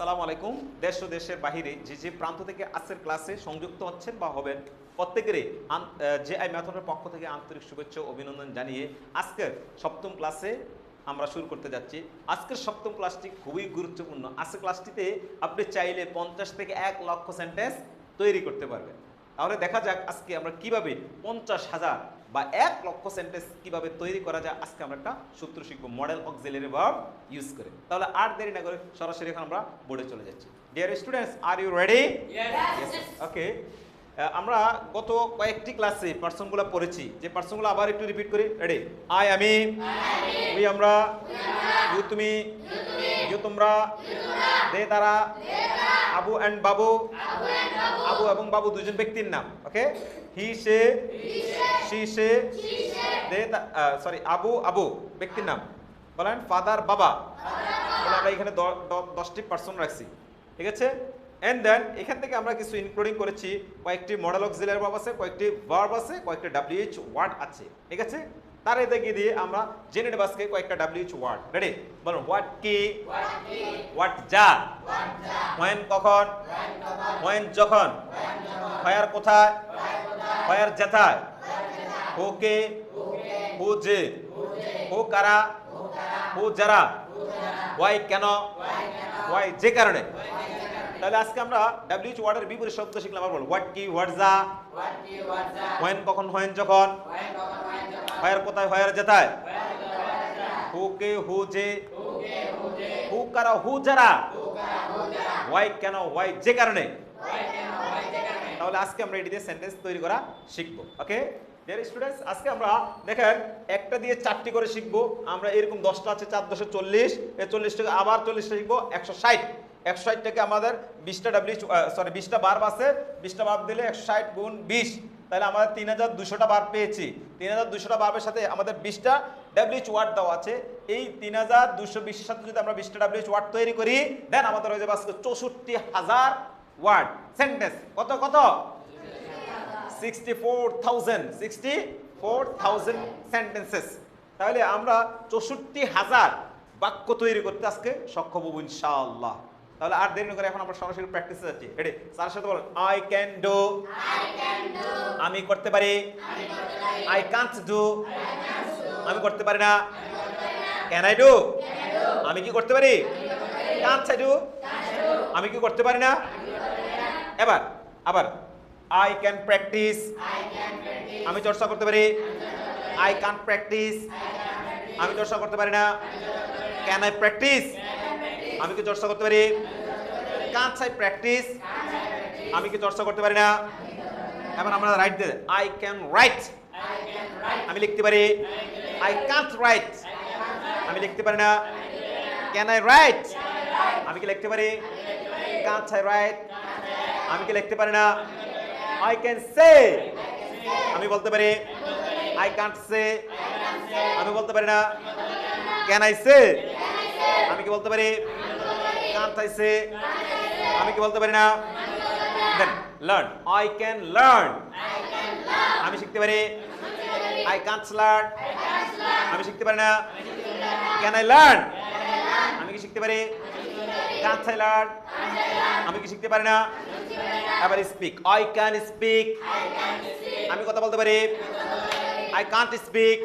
আসসালামু আলাইকুম। দেশ ও দেশের বাহিরে যে যে প্রান্ত থেকে আজকের ক্লাসে সংযুক্ত হচ্ছেন বা হবেন, প্রত্যেকেরই যে আই ম্যাথনের পক্ষ থেকে আন্তরিক শুভেচ্ছা অভিনন্দন জানিয়ে আজকের সপ্তম ক্লাসে আমরা শুরু করতে যাচ্ছি। আজকের সপ্তম ক্লাসটি খুবই গুরুত্বপূর্ণ। আজকের ক্লাসটিতে আপনি চাইলে পঞ্চাশ থেকে এক লক্ষ সেন্টেন্স তৈরি করতে পারবেন। তাহলে দেখা যাক আজকে আমরা কীভাবে পঞ্চাশ হাজার বা এক লক্ষ সেন্টেন্স কীভাবে তৈরি করা যায় আজকে আমরা একটা সূত্র শিখব মডেল অক্সিলারি ভার্ব ইউজ করে। তাহলে আর দেরি না করে সরাসরি এখন আমরা বোর্ডে চলে যাচ্ছি। Dear students are you ready okay আমরা গত কয়েকটি ক্লাসে পার্সনগুলো পড়েছি। যে পার্সনগুলো আবার একটু রিপিট করি। রেডি আই আমি উই আমরা ইউ তুমি ইউ তোমরা দে তারা আবু অ্যান্ড বাবু। আবু এবং বাবু দুজন ব্যক্তির নাম okay he say she say they sorry Abu Abu ব্যক্তির নাম। বলেন ফাদার বাবা। তাহলে আমরা এখানে দশটি পার্সন রাখছি ঠিক আছে? অ্যান্ড দেন এখান থেকে আমরা কিছু ইনক্লুডিং করেছি কয়েকটি মডেল অক্সিলারি ভার্ব আছে কয়েকটি ভার্ব আছে কয়েকটি ডাব্লিউএইচ ওয়ার্ড আছে ঠিক আছে? তার এতে গিয়ে দিয়ে আমরা জেনে নেব আজকে কয়েকটা ডাব্লিউএইচ ওয়ার্ড রেডি বলুন হোয়াট কি? হোয়াট যা? হোয়েন কখন? হোয়েন যখন? হোয়ার কোথায়? হোয়ার যেথায়? হোকে হু যে? হু কারা? হু যারা? ওয়াই কেন? ওয়াই যে কারণে? তাহলে আজকে আমরা ডাব্লিউএইচ ওয়ার্ডের বিপরীত শব্দ শিখলাম আবার বল হোয়াট কি হোয়াট যা হোয়েন কখন হোয়েন যখন? হোয়ার কোথায় হোয়ার যেথায়? হু কে হু যে? হু কারা হু যারা? ওয়াই কেন ওয়াই যে কারণে? তাহলে আজকে আমরা এটি দিয়ে সেন্টেন্স তৈরি করা শিখব ওকে ডিয়ার স্টুডেন্টস আজকে আমরা দেখেন একটা দিয়ে চারটি করে শিখব আমরা এরকম দশটা আছে চার দশে চল্লিশ এই চল্লিশ থেকে আবার চল্লিশটা শিখব একশো ষাট। একশো ষাট থেকে আমাদের বিশটা ডাব্লিউ সরি বিশটা বার্ব আছে বিশটা বার্ব দিলে একশো ষাট গুণ বিশ। তাহলে আমাদের তিন হাজার দুশোটা বার পেয়েছি। তিন হাজার দুশোটা বার্বের সাথে আমাদের বিশটা ডাব্লিউচ ওয়ার্ড দেওয়া আছে। এই তিন হাজার দুশো বিশের সাথে যদি আমরা বিশটা ডাব্লিউচ ওয়ার্ড তৈরি করি দেন আমাদের হয়ে যাবে চৌষট্টি হাজার ওয়ার্ড সেন্টেন্স কত কত? Sixty four thousand sixty four thousand sentences তাহলে আমরা চৌষট্টি হাজার বাক্য তৈরি করতে আজকে সক্ষম হব ইনশাআল্লাহ। তাহলে আর দেরি করে এখন আমরা সরাসরি প্র্যাকটিসে যাচ্ছি। রেডি স্যারের সাথে বলেন আই ক্যান ডু আমি করতে পারি। আই কান্ট ডু আমি করতে পারি না। ক্যান আই ডু আমি কি করতে পারি? কান্ট আই ডু আমি কি করতে পারি না? এবার, আবার। আই ক্যান প্র্যাকটিস আমি চর্চা করতে পারি। আই কান প্র্যাকটিস আমি চর্চা করতে পারি না। ক্যান আই প্র্যাকটিস আমি কি চর্চা করতে পারি? কান্ট আই প্র্যাকটিস আমি কি চর্চা করতে পারি না? এবার আমরা write they I can write আমি লিখতে পারি। আই কান্ট রাইট আমি লিখতে পারি না। ক্যান আই রাইট আমি কি লিখতে পারি? কান্ট আই রাইট আমি কি লিখতে পারি না? আই ক্যান সে আমি বলতে পারি। আই কান্ট সে আমি বলতে পারি না। ক্যান আই সে আমি কি বলতে পারি? কান্ট আই আমি কি বলতে পারি না? Then learn I can learn আমি শিখতে পারি। আই কান্ট লার্ন আমি শিখতে পারি না। ক্যান আই লার্ন আমি কি শিখতে পারি? কান্ট আই লার্ন আমি কি শিখতে পারি না? এবার স্পিক আই ক্যান স্পিক আমি কথা বলতে পারি। আই কান্ট স্পিক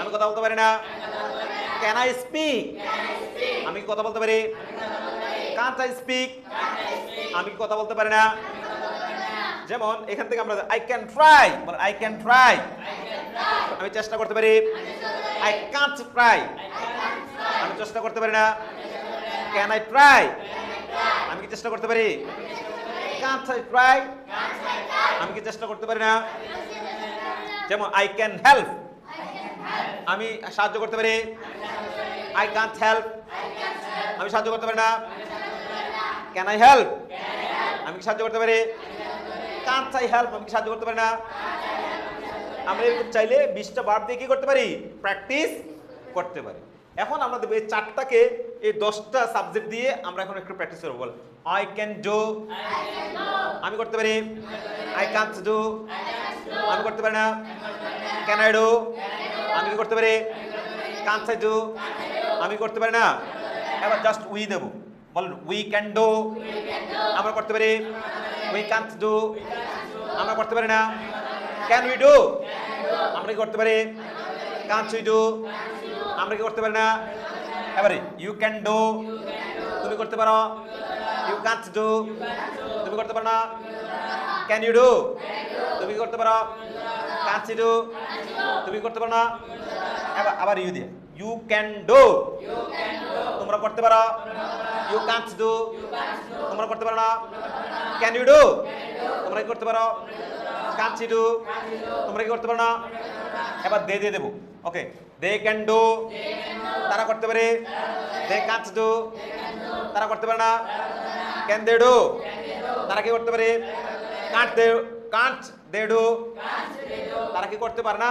আমি কথা বলতে পারি না। ক্যান আই স্পিক আমি কি কথা বলতে পারি? কান্ট আই স্পিক আমি কি কথা বলতে পারি না? যেমন এখান থেকে আমরা I can try I can try আমি চেষ্টা করতে পারি। আই কান্ট ট্রাই আমি চেষ্টা করতে পারি না। ক্যান আই ট্রাই আমি কি চেষ্টা করতে পারি? কান্ট আই ট্রাই আমি কি চেষ্টা করতে পারি না। যেমন আই ক্যান হেল্প আমি সাহায্য করতে পারি। আই কান্ট হেল্প আমি সাহায্য করতে পারি না। ক্যান আই হেল্প আমি কি সাহায্য করতে পারি? কান্ট আই হেল্প আমি কি সাহায্য করতে পারি না। আমরা এরকম চাইলে বিশটা বার দিয়ে কি করতে পারি? প্র্যাকটিস করতে পারি। এখন আমরা দেবো এই চারটাকে এই দশটা সাবজেক্ট দিয়ে আমরা এখন একটু প্র্যাকটিস করব। বল আই ক্যান ডু আমি করতে পারি। আই কান্ট ডু আমি করতে পারি না। ক্যান আই ডু আমি কি করতে পারি? কান্ট আই ডু আমি করতে পারি না? এবার জাস্ট উই দেবো। বলেন উই ক্যান ডু আমরা করতে পারি? উই কান্ট ডু আমরা করতে পারি না? ক্যান উই ডু আমরা কি করতে পারি? কান্ট উই ডু আমরা কি করতে পারি না? এবারে ইউ ক্যান ডু তুমি করতে পারো? ইউ কান্ট ডু তুমি করতে পারো না? ক্যান ইউ ডু তুমি কি করতে পারো? কান্ট ইউ ডু তুমি করতে পারো না? আবার ইউ দিয়ে। ইউ ক্যান ডু তোমরা করতে পারো। ইউ কান্ট ডু তোমরা করতে পারো না। ক্যান ইউ ডু তোমরা কি করতে পারো? কান্ট ডু তোমরা কি করতে পারো না? এবার দে দিয়ে দেবো। ওকে দে ক্যান ডু তারা করতে পারে। দে কান্ট ডু তারা করতে পারে না। ক্যান দে ডু তারা কি করতে পারে? Can't they can't they do তারা কি করতে পারে না?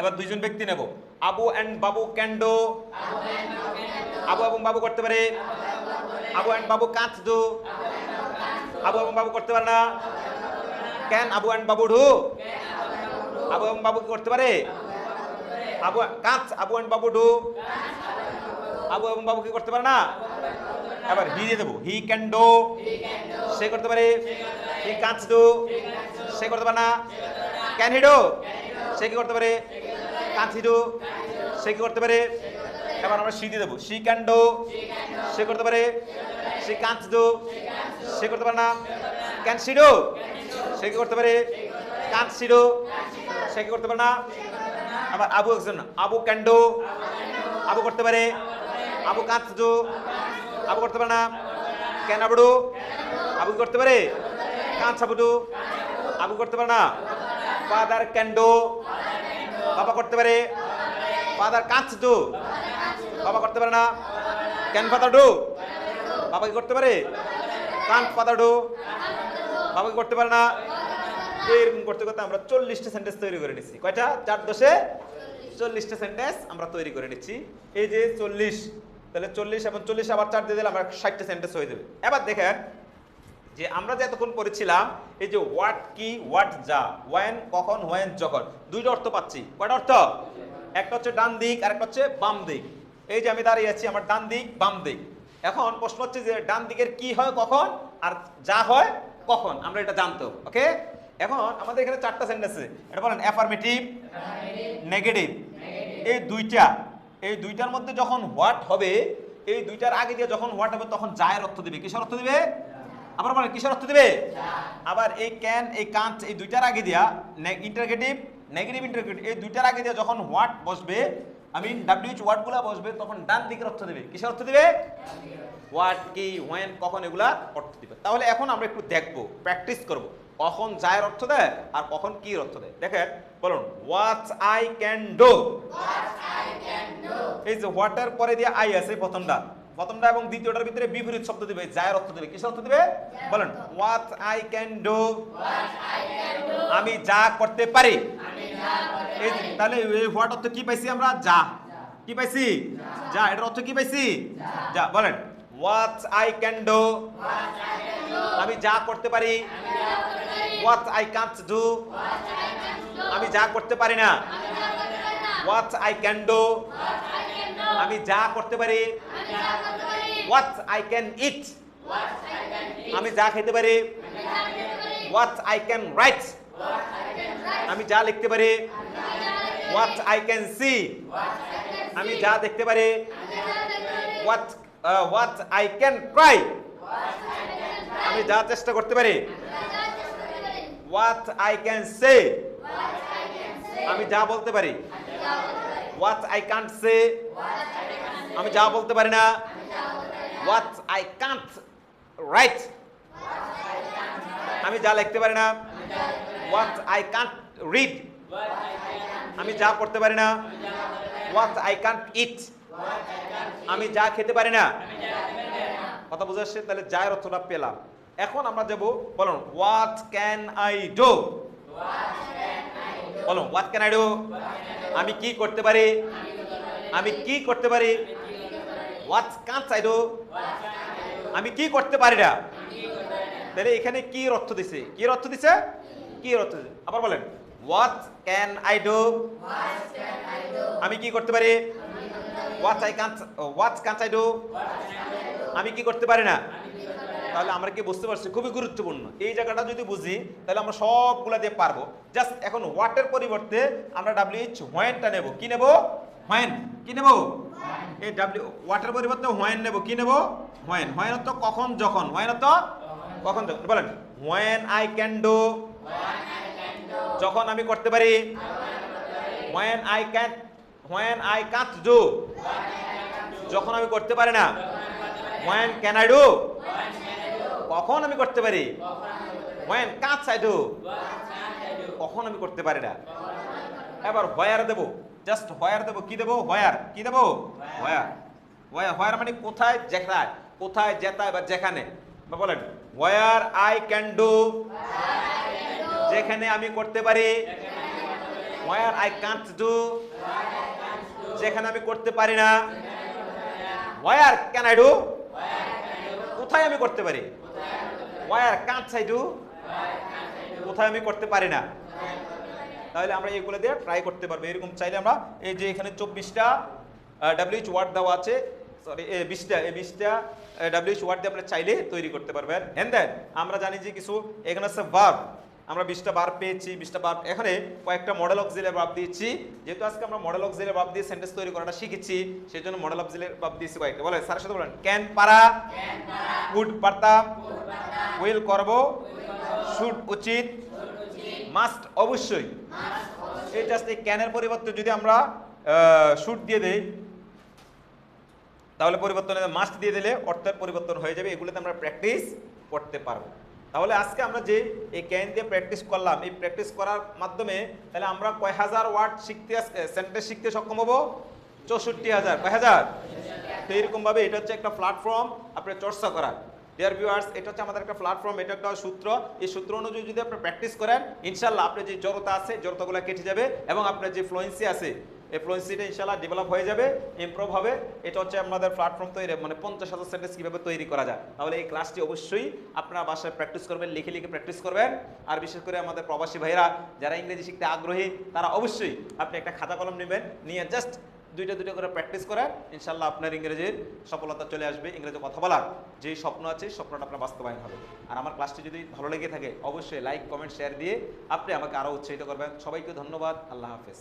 এবার দুইজন ব্যক্তি নেব। Abu and Babu can do Abu এবং বাবু করতে পারে। আবু এন্ড বাবু কাঁচ ডু আবু এবং বাবু করতে পারে না। Can Abu and Babu do Abu এবং বাবু করতে পারে? আবু কাঁচ আবু এন্ড বাবু ডু আবু এবং বাবু কি করতে পারে না? এবার হি দিয়ে দেবো। হি ক্যান ডু সে করতে পারে। হি কাঁচ ডু সে করতে পারে না। ক্যান হি ডু সে কি করতে পারে? হি সে কি করতে পারে? এবার আমরা সি দিয়ে দেবো। ক্যান সে করতে পারে? ডু সে করতে পারে না? ক্যান সি কি করতে পারে? কাঁচ সি কি করতে পারে না? আবার আবু একজন, আবু ক্যান আবু করতে পারে? আবু ডু আবু করতে পারে না? ক্যান আবু আবু করতে পারে? কাঁচ আবু করতে পারে না? ফাদার ক্যান ডু বাবা করতে পারে? ফাদার কাঁচ ডু বাবা করতে পারে না? ক্যান ফাদার ডু বাবা কি করতে পারে? কান ফাদার ডু বাবা কি করতে পারে না? এরকম করতে করতে আমরা চল্লিশটা সেন্টেন্স তৈরি করে নিচ্ছি। কয়টা? চার দশে চল্লিশটা সেন্টেন্স আমরা তৈরি করে নিচ্ছি। এই যে চল্লিশ, তাহলে চল্লিশ এবং চল্লিশ আবার চার দিয়ে দিলে আমরা ষাটটা সেন্টেন্স হয়ে যাবে। এবার দেখেন যে আমরা যে এতক্ষণ পড়েছিলাম, এই যে হোয়াট কি হোয়াট যা ওয়েন কখন ওয়েন যখন, দুইটা অর্থ পাচ্ছি। কয়টা অর্থ? একটা হচ্ছে ডান দিক আর একটা হচ্ছে বাম দিক। এই যে আমি দাঁড়িয়ে আছি আমার ডান দিক, বাম দিক। এখন প্রশ্ন হচ্ছে যে ডান দিকের কি হয় কখন, আর যা হয় কখন? আমরা এটা জানতো ওকে এখন আমাদের এখানে চারটা সেন্টেন্স আছে। এটা বলেন অ্যাফার্মেটিভ নেগেটিভ এই দুইটা, এই দুইটার মধ্যে যখন হোয়াট হবে, এই দুইটার আগে দিয়ে যখন হোয়াট হবে, তখন যায়ের অর্থ দিবে। কিসের অর্থ দিবে? আবার বলেন কিসের অর্থ দিবে? আবার এই ক্যান এই কান্ট এই দুইটার আগে দিয়া ইন্টারগেটিভ নেগেটিভ ইন্টারগেটিভ এই দুইটার আগে দিয়ে যখন হোয়াট বসবে আমি ডাব্লিউএইচ ওয়ার্ডগুলো বসবে তখন ডান দিকের অর্থ দিবে। কিসের অর্থ দিবে? হোয়াট কি ওয়েন কখন এগুলা অর্থ দিবে। তাহলে এখন আমরা একটু দেখব প্র্যাকটিস করব কখন যায়ের অর্থ দেয় আর কখন কি অর্থ দেয়। দেখেন বলুন হোয়াট আই ক্যান ডু এই যে হোয়াটার পরে দিয়ে আই আছে প্রথমটা। প্রথমটা এবং দ্বিতীয়টার ভিতরে বিপরীত শব্দ দিবে যায়ের অর্থ দিবে। কিসের অর্থ দিবে? বলেন হোয়াট আই ক্যান ডু আমি যা করতে পারি। তাহলে হোয়াট অর্থ কি পাইছি আমরা? যা। কি পাইছি? যা। এটার অর্থ কি পাইছি? যা। বলেন হোয়াট আই ক্যান ডু আমি যা করতে পারি। হোয়াট আই কান্ট ডু আমি যা করতে পারি না। হোয়াট আই ক্যান ডু আমি যা করতে পারি হোয়াট আই ক্যান ইট আমি যা খেতে পারি হোয়াট আই ক্যান রাইট আমি যা লিখতে পারি হোয়াট আই ক্যান সি আমি যা দেখতে পারি what what I can try আমি যা চেষ্টা করতে পারি হোয়াট আই ক্যান সে আমি যা বলতে পারি হোয়াট আই কান্ট সে আমি যা বলতে পারি না হোয়াট আই কান্ট রাইট আমি যা লিখতে পারি না হোয়াট আই কান্ট রিড আমি যা করতে পারি না হোয়াট আই কান্ট ইট আমি যা খেতে পারি না। কথা বুঝে আসছে তাহলে যায়ের অর্থটা পেলাম। এখন আমরা যাব, বলুন হোয়াট ক্যান আই ডু বলুন হোয়াট ক্যান আই ডু আমি কি করতে পারি? আমি কি করতে পারি? আমি কি করতে পারি না? তাহলে এখানে কি অর্থ দিছে? কি অর্থ দিছে? কি অর্থ দিছে? আবার বলেন হোয়াট ক্যান আই ডু আমি কি করতে পারি? What I can't what can't I do আমি কি করতে পারি না? তাহলে আমরা কি বুঝতে পারছি? খুবই গুরুত্বপূর্ণ। এই জায়গাটা যদি বুঝি তাহলে আমরা সবগুলা দিয়ে পারব। জাস্ট এখন হোয়াটের পরিবর্তে আমরা ডাব্লিউএইচ হোয়েনটা নেব। কি নেব? হোয়েন কি নেব? এই ডাব্লিউ ওয়াটের পরিবর্তে হোয়েন নেব। কি নেব? হোয়েন হোয়েন তো কখন? যখন। হোয়েন তো কখন? যখন। বলেন। হোয়েন আই ক্যান ডু যখন আমি করতে পারি। When I can when I can't do যখন আমি করতে পারি না। হোয়েন ক্যান আই ডু কখন আমি করতে পারি? হোয়েন কাঁচ আই কখন আমি করতে পারি না? এবার হোয়ার দেব। জাস্ট হোয়ার দেব। কি দেব? হোয়ার কি দেব? হোয়ার হোয়ার হোয়ার মানে কোথায়, যেখানে। কোথায় যেতায় বা যেখানে। বলেন হোয়ার আই ক্যান ডু যেখানে আমি করতে পারি? হোয়ার আই কান্ট ডু যেখানে আমি করতে পারি না? হোয়ার ক্যান আই ডু কোথায় আমি করতে পারি? হোয়ার কান্ট আই ডু কোথায় আমি করতে পারি না? তাহলে আমরা এগুলো দিয়ে ট্রাই করতে পারব। এরকম চাইলে আমরা এই যে এখানে চব্বিশটা ডাব্লিউএইচ ওয়ার্ড দেওয়া আছে সরি বিশটা, এই বিশটা ডাব্লিউএইচ ওয়ার্ড দিয়ে আপনি চাইলে তৈরি করতে পারবেন। হ্যান দেন আমরা জানি যে কিছু, এখানে আছে ভার্ব আমরা বিশটা বার পেয়েছি, বিশটা বার এখানে কয়েকটা মডেল অক্সিলের ভাব দিয়েছি। যেহেতু আজকে আমরা মডেল অক্সিলের ভাব দিয়ে সেন্টেন্স তৈরি করাটা শিখেছি সেই জন্য মডেল অক্সিলের ভাব দিয়েছি কয়েকটা। বলে স্যারের সাথে বলেন ক্যান পারা? উড পারতাম। উইল করব? শুড উচিত? মাস্ট অবশ্যই। এই জাস্ট এই ক্যানের পরিবর্তে যদি আমরা শুট দিয়ে দেই, তাহলে পরিবর্তন মাস্ট দিয়ে দিলে অর্থের পরিবর্তন হয়ে যাবে। এগুলোতে আমরা প্র্যাকটিস করতে পারব। তাহলে আজকে আমরা যে এই ক্যান দিয়ে প্র্যাকটিস করলাম, এই প্র্যাকটিস করার মাধ্যমে তাহলে আমরা কয় হাজার ওয়ার্ড শিখতে সেন্টেন্স শিখতে সক্ষম হব? চৌষট্টি হাজার। কয় হাজার? তো এরকমভাবে এটা হচ্ছে একটা প্ল্যাটফর্ম আপনার চর্চা করার ডিয়ার ভিউয়ার্স এটা হচ্ছে আমাদের একটা প্ল্যাটফর্ম এটা একটা সূত্র। এই সূত্র অনুযায়ী যদি আপনি প্র্যাকটিস করেন ইনশাল্লাহ আপনার যে জড়তা আছে, জড়তাগুলো কেটে যাবে এবং আপনার যে ফ্লুয়েন্সি আছে, এই ফ্লুয়েন্সিটা ইনশাল্লাহ ডেভেলপ হয়ে যাবে ইমপ্রুভ হবে। এটা হচ্ছে আমাদের প্ল্যাটফর্ম তৈরি মানে পঞ্চাশ হাজার সেন্টেন্স কীভাবে তৈরি করা যায়। তাহলে এই ক্লাসটি অবশ্যই আপনারা বাসায় প্র্যাকটিস করবেন, লিখে লিখে প্র্যাকটিস করবেন। আর বিশেষ করে আমাদের প্রবাসী ভাইরা যারা ইংরেজি শিখতে আগ্রহী, তারা অবশ্যই আপনি একটা খাতা কলম নেবেন, নিয়ে জাস্ট দুইটা দুইটা করে প্র্যাকটিস করেন ইনশাল্লাহ আপনার ইংরেজির সফলতা চলে আসবে ইংরেজি কথা বলার যে স্বপ্ন আছে স্বপ্নটা আপনার বাস্তবায়ন হবে। আর আমার ক্লাসটি যদি ভালো লেগে থাকে, অবশ্যই লাইক কমেন্ট শেয়ার দিয়ে আপনি আমাকে আরও উৎসাহিত করবেন। সবাইকে ধন্যবাদ, আল্লাহ হাফেজ।